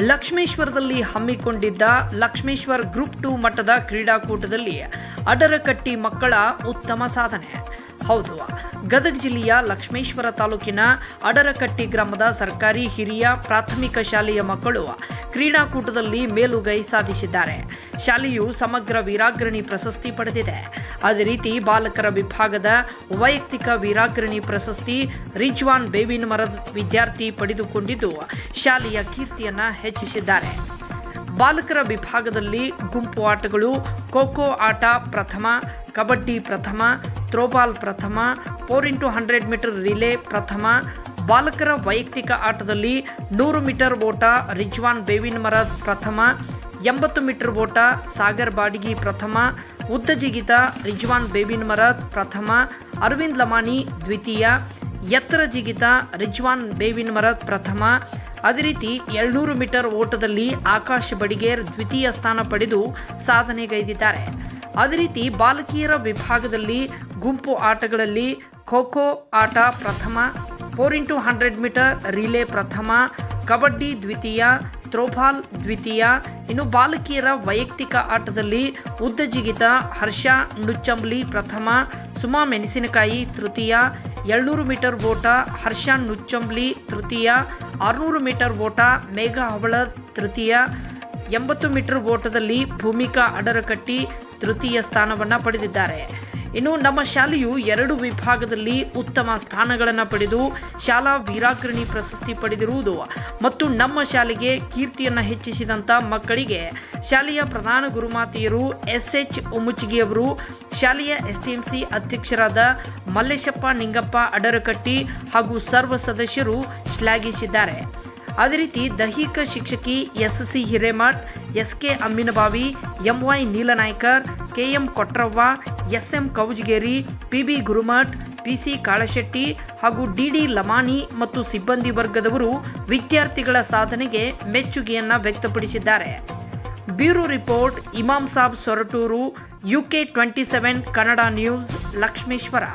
ಲಕ್ಷ್ಮೇಶ್ವರದಲ್ಲಿ ಹಮ್ಮಿಕೊಂಡಿದ್ದ Lakshmeshwar group to ಮಟ್ಟದ ಕ್ರೀಡಾಕೂಟದಲ್ಲಿ ಅಡರಕಟ್ಟಿ ಮಕ್ಕಳ ಉತ್ತಮ ಸಾಧನೆ. ಹೌದು. ಗದಗ ಜಿಲ್ಲೆಯ ಲಕ್ಷ್ಮೇಶ್ವರ ತಾಲೂಕಿನ ಅಡರಕಟ್ಟಿ ಗ್ರಾಮದ ಸರ್ಕಾರಿ ಹಿರಿಯ ಪ್ರಾಥಮಿಕ ಶಾಲೆಯ ಮಕ್ಕಳು ಕ್ರೀಡಾಕೂಟದಲ್ಲಿ ಮೇಲುಗೈ ಸಾಧಿಸಿದ್ದಾರೆ. ಶಾಲೆಯು ಸಮಗ್ರ ವೀರಾಗ್ರಣಿ ಪ್ರಶಸ್ತಿ ಪಡೆದಿದೆ. ಅದೇ ರೀತಿ ಬಾಲಕರ ವಿಭಾಗದ ವೈಯಕ್ತಿಕ ವೀರಾಗ್ರಣಿ ಪ್ರಶಸ್ತಿ ರಿಜ್ವಾನ್ ಬೇವಿನ ಮರದ ವಿದ್ಯಾರ್ಥಿ ಪಡೆದುಕೊಂಡಿದ್ದು, ಶಾಲೆಯ ಕೀರ್ತಿಯನ್ನ ಹೆಚ್ಚಿಸಿದ್ದಾರೆ. ಬಾಲಕರ ವಿಭಾಗದಲ್ಲಿ ಗುಂಪು ಆಟಗಳು, ಖೋಖೋ ಆಟ ಪ್ರಥಮ, ಕಬಡ್ಡಿ ಪ್ರಥಮ, ಥ್ರೋಬಾಲ್ ಪ್ರಥಮ four into hundred metre relay ಪ್ರಥಮ, ಬಾಲಕರ ವೈಯಕ್ತಿಕ ಆಟದಲ್ಲಿ ನೂರು ಮೀಟರ್ ಓಟ ರಿಜ್ವಾನ್ ಬೇವಿನ ಮರ ಪ್ರಥಮ, ಎಂಬತ್ತು ಮೀಟರ್ ಓಟ ಸಾಗರ್ ಬಾಡಿಗಿ ಪ್ರಥಮ ಉದ್ದ ಜಿಗಿತ ರಿಜ್ವಾನ್ ಬೇವಿನ ಮರ ಪ್ರಥಮ, ಅರವಿಂದ್ ಲಮಾನಿ ದ್ವಿತೀಯ, ಎತ್ತರ ಜಿಗಿತ ರಿಜ್ವಾನ್ ಬೇವಿನ ಮರ ಪ್ರಥಮ ಅದೇ ರೀತಿ ಏಳ್ನೂರು ಮೀಟರ್ ಓಟದಲ್ಲಿ ಆಕಾಶ್ ಬಡಿಗೇರ್ ದ್ವಿತೀಯ ಸ್ಥಾನ ಪಡೆದು ಸಾಧನೆಗೈದಿದ್ದಾರೆ. ಅದೇ ರೀತಿ ಬಾಲಕಿಯರ ವಿಭಾಗದಲ್ಲಿ ಗುಂಪು ಆಟಗಳಲ್ಲಿ ಖೋಖೋ ಆಟ ಪ್ರಥಮ, four into hundred metre relay ಪ್ರಥಮ, ಕಬಡ್ಡಿ ದ್ವಿತೀಯ, ಥ್ರೋಬಾಲ್ ದ್ವಿತೀಯ, ಇನ್ನು ಬಾಲಕಿಯರ ವೈಯಕ್ತಿಕ ಆಟದಲ್ಲಿ ಉದ್ದಜಿಗಿತ ಹರ್ಷ ನುಚ್ಚಂಬ್ಲಿ ಪ್ರಥಮ, ಸುಮಾ ಮೆಣಸಿನಕಾಯಿ ತೃತೀಯ ಏಳ್ನೂರು ಮೀಟರ್ ಓಟ ಹರ್ಷ ನುಚ್ಚಂಬ್ಲಿ ತೃತೀಯ, ಆರುನೂರು ಮೀಟರ್ ಓಟ ಮೇಘ ಹವಳ ತೃತೀಯ, ಎಂಬತ್ತು ಮೀಟರ್ ಓಟದಲ್ಲಿ ಭೂಮಿಕಾ ಅಡರಕಟ್ಟಿ ತೃತೀಯ ಸ್ಥಾನವನ್ನು ಪಡೆದಿದ್ದಾರೆ. ಇನ್ನು ನಮ್ಮ ಶಾಲೆಯು ಎರಡು ವಿಭಾಗದಲ್ಲಿ ಉತ್ತಮ ಸ್ಥಾನಗಳನ್ನು ಪಡೆದು ಶಾಲಾ ವೀರಾಗ್ರಣಿ ಪ್ರಶಸ್ತಿ ಪಡೆದಿರುವುದು. ಮತ್ತು ನಮ್ಮ ಶಾಲೆಗೆ ಕೀರ್ತಿಯನ್ನು ಹೆಚ್ಚಿಸಿದಂಥ ಮಕ್ಕಳಿಗೆ ಶಾಲೆಯ ಪ್ರಧಾನ ಗುರುಮಾತೆಯರು ಎಸ್ ಎಚ್ ಉಮುಚಿಗಿಯವರು ಶಾಲೆಯ ಎಸ್ಟಿಎಂಸಿ ಅಧ್ಯಕ್ಷರಾದ ಮಲ್ಲೇಶಪ್ಪ ನಿಂಗಪ್ಪ ಅಡರಕಟ್ಟಿ ಹಾಗೂ ಸರ್ವ ಸದಸ್ಯರು ಶ್ಲಾಘಿಸಿದ್ದಾರೆ. ಅದೇ ರೀತಿ ದೈಹಿಕ ಶಿಕ್ಷಕಿ S C Hiremath S K Amminabavi M Y Neelanaikar K M Kotravva S M Kaujageri P B Gurumath P C Kalashetti ಹಾಗೂ ಡಿ ಡಿ ಲಮಾನಿ ಮತ್ತು ಸಿಬ್ಬಂದಿ ವರ್ಗದವರು ವಿದ್ಯಾರ್ಥಿಗಳ ಸಾಧನೆಗೆ ಮೆಚ್ಚುಗೆಯನ್ನು ವ್ಯಕ್ತಪಡಿಸಿದ್ದಾರೆ. Bureau report, Imam Sab Soratur, UK twenty seven, Kannada news, Lakshmeshwar.